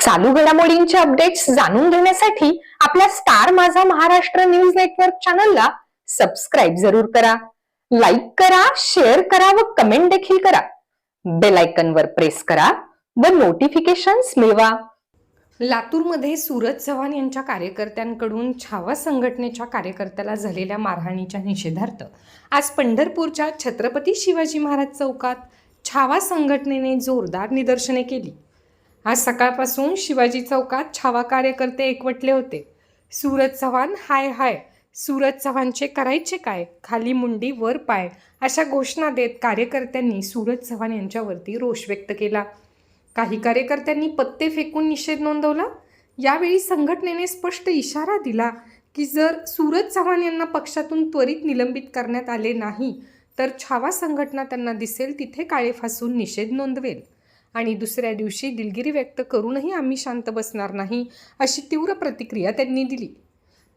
चालू घडामोडींचे अपडेट्स जाणून घेण्यासाठी आपल्या स्टार माझा महाराष्ट्र न्यूज नेटवर्क चॅनलला सबस्क्राईब जरूर करा. लाईक करा शेअर करा व कमेंट देखील करा. बेल वर प्रेस करा व नोटिफिकेशन्स मिळवा. लातूरमध्ये सूरज चव्हाण यांच्या कार्यकर्त्यांकडून छावा संघटनेच्या कार्यकर्त्याला झालेल्या मारहाणीच्या निषेधार्थ आज पंढरपूरच्या छत्रपती शिवाजी महाराज चौकात छावा संघटनेने जोरदार निदर्शने केली. आज सकाळपासून शिवाजी चौकात छावा कार्यकर्ते एकवटले होते. सूरज चव्हाण हाय हाय. सूरज चव्हाणचे करायचे काय? खाली मुंडी वर पाय. अशा घोषणा देत कार्यकर्त्यांनी सूरज चव्हाण यांच्यावरती रोष व्यक्त केला. काही कार्यकर्त्यांनी पत्ते फेकून निषेध नोंदवला. यावेळी संघटनेने स्पष्ट इशारा दिला की जर सूरज चव्हाण यांना पक्षातून त्वरित निलंबित करण्यात आले नाही तर छावा संघटना त्यांना दिसेल तिथे काळे फासून निषेध नोंदवेल. आणि दुसऱ्या दिवशी दिलगिरी व्यक्त करूनही आम्ही शांत बसणार नाही अशी तीव्र प्रतिक्रिया त्यांनी दिली.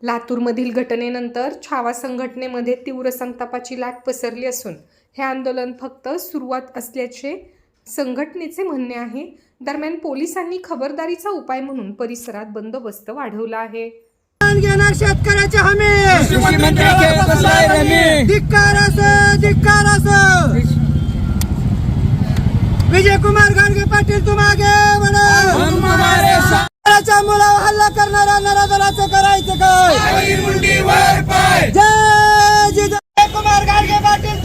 लातूरमधील घटनेनंतर छावा संघटनेमध्ये तीव्र संतापाची लाट पसरली असून हे आंदोलन फक्त सुरुवात असल्याचे संघटनेचे म्हणणे आहे. दरम्यान पोलिसांनी खबरदारीचा उपाय म्हणून परिसरात बंदोबस्त वाढवला आहे. घेणार शेतकऱ्याचे हमी. धिक्कार असो धिक्कार असो. विजय कुमार गाडगे पाटील तुम आगे बढो हम तुम्हारे साथ शेतकऱ्याच्या मुलावर हल्ला करणाऱ्या नराधराचं करायचं काय? जय कुमार गाडगे पाटील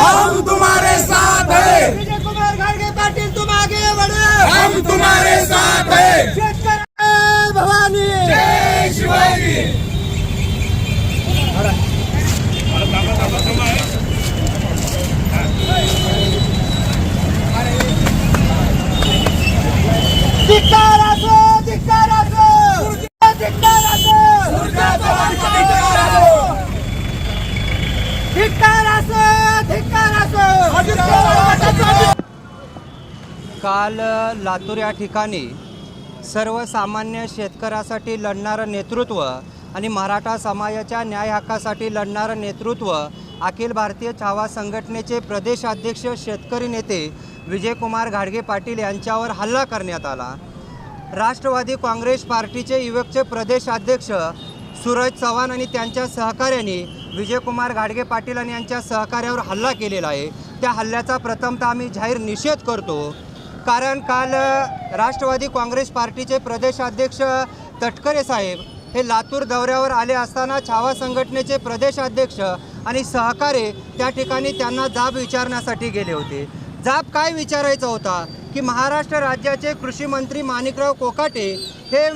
हम तुम्हारे साथ है. विजय कुमार गाडगे पाटील हम तुम्हारे साथ है. भवानी. जय शिवाजी धिक्कार असो धिक्कार असो धिक्कार असो धिक्कार असो धिक्कार असो काल लातूर या ठिकाणी सर्वसामान्य शेतकऱ्यासाठी लढणारं नेतृत्व आणि मराठा समाजाच्या न्याय हक्कासाठी लढणारं नेतृत्व अखिल भारतीय छावा संघटनेचे प्रदेशाध्यक्ष शेतकरी नेते विजयकुमार घाडगे पाटील यांच्यावर हल्ला करण्यात आला. राष्ट्रवादी काँग्रेस पार्टीचे युवकचे प्रदेशाध्यक्ष सूरज चव्हाण आणि त्यांच्या सहकार्यांनी विजयकुमार घाडगे पाटील आणि यांच्या सहकार्यावर हल्ला केलेला आहे. त्या हल्ल्याचा प्रथमतः आम्ही जाहीर निषेध करतो. कारण काल राष्ट्रवादी काँग्रेस पार्टीचे प्रदेशाध्यक्ष तटकरे साहेब हे लातूर दौऱ्यावर आले असताना छावा संघटनेचे प्रदेशाध्यक्ष आणि सहकारी त्या ठिकाणी त्यांना जाब विचारण्यासाठी गेले होते. जाब काय विचारायचा होता? की महाराष्ट्र राज्याचे कृषी मंत्री माणिकराव कोकाटे हे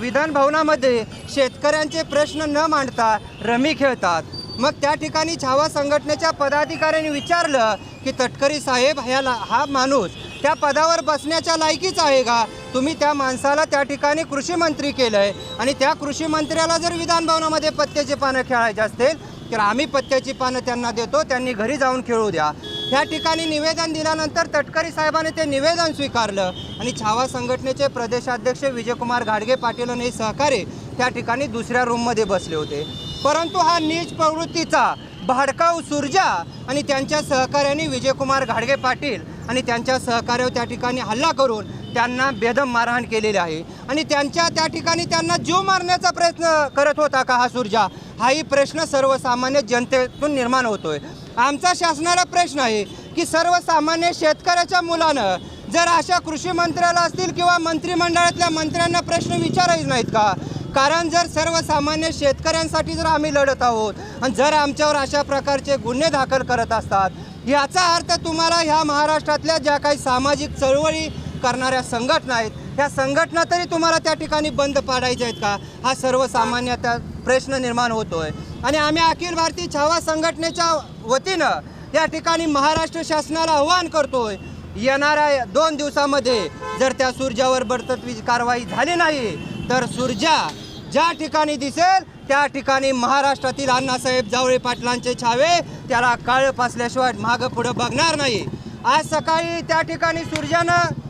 विधान भवनामध्ये शेतकऱ्यांचे प्रश्न न मांडता रमी खेळतात. मग त्या ठिकाणी छावा संघटनेच्या पदाधिकाऱ्यांनी विचारलं की तटकरी साहेब ह्याला हा माणूस त्या पदावर बसण्याच्या लायकीच आहे का? तुम्ही त्या माणसाला त्या ठिकाणी कृषी मंत्री केलं आहे आणि त्या कृषी मंत्र्याला जर विधान भवनामध्ये पत्त्याची पानं खेळायची असतील तर आम्ही पत्त्याची पानं त्यांना देतो त्यांनी घरी जाऊन खेळू द्या. ह्या ठिकाणी निवेदन दिल्यानंतर तटकरी साहेबांनी ते निवेदन स्वीकारलं आणि छावा संघटनेचे प्रदेशाध्यक्ष विजयकुमार घाडगे पाटील आणि सहकारी त्या ठिकाणी दुसऱ्या रूममध्ये बसले होते. परंतु हा नीच प्रवृत्तीचा भाडकाऊ सुरजा आणि त्यांच्या सहकाऱ्यांनी विजयकुमार घाडगे पाटील आणि त्यांच्या सहकार्यावर त्या ठिकाणी हल्ला करून त्यांना बेदम मारहाण केलेली आहे. आणि त्यांच्या त्या ठिकाणी त्यांना जीव मारण्याचा प्रयत्न करत होता का हा सुरजा? हाही प्रश्न सर्वसामान्य जनतेतून निर्माण होतोय. आमचा शासनाला प्रश्न आहे की सर्वसामान्य शेतकऱ्याच्या मुलानं जर अशा कृषी मंत्र्याला असतील किंवा मंत्रिमंडळातल्या मंत्र्यांना प्रश्न विचारायचे नाहीत का? कारण जर सर्वसामान्य शेतकऱ्यांसाठी जर आम्ही लढत आहोत आणि जर आमच्यावर अशा प्रकारचे गुन्हे दाखल करत असतात याचा अर्थ तुम्हाला ह्या महाराष्ट्रातल्या ज्या काही सामाजिक चळवळी करणाऱ्या संघटना आहेत ह्या संघटना तरी तुम्हाला त्या ठिकाणी बंद पाडायच्या आहेत का? हा सर्वसामान्यतः प्रश्न निर्माण होतो आहे आणि आम्ही अखिल भारतीय छावा संघटनेच्या वतीनं या ठिकाणी महाराष्ट्र शासनाला आव्हान करतोय येणाऱ्या दोन दिवसामध्ये जर त्या सूर्जावर बडतत्वी कारवाई झाली नाही तर सूर्जा ज्या ठिकाणी दिसेल त्या ठिकाणी महाराष्ट्रातील अण्णासाहेब जावळे पाटलांचे छावे त्याला काळ पासल्याशिवाय मागं पुढं बघणार नाही. आज सकाळी त्या ठिकाणी सूर्यानं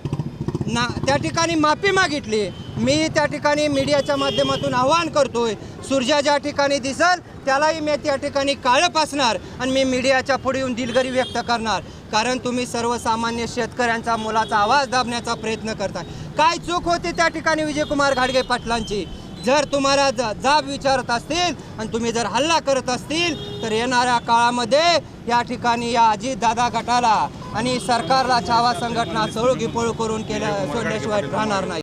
ना त्या ठिकाणी माफी मागितली. मी त्या ठिकाणी मीडियाच्या माध्यमातून आवाहन करतोय सूर्या ज्या ठिकाणी दिसल त्यालाही मी त्या ठिकाणी काळं पासणार आणि मी मीडियाच्या पुढे येऊन दिलगिरी व्यक्त करणार. कारण तुम्ही सर्वसामान्य शेतकऱ्यांचा मुलाचा आवाज दाबण्याचा प्रयत्न करताय. काय चूक होती त्या ठिकाणी विजयकुमार घाडगे पाटलांची? जर तुम्हाला ज- जाब विचारत असतील आणि तुम्ही जर हल्ला करत असतील तर येणाऱ्या काळामध्ये या ठिकाणी या अजितदादा गटाला आणि सरकारला छावा संघटना सळू गिपळू करून केल्या सोडल्याशिवाय राहणार नाही.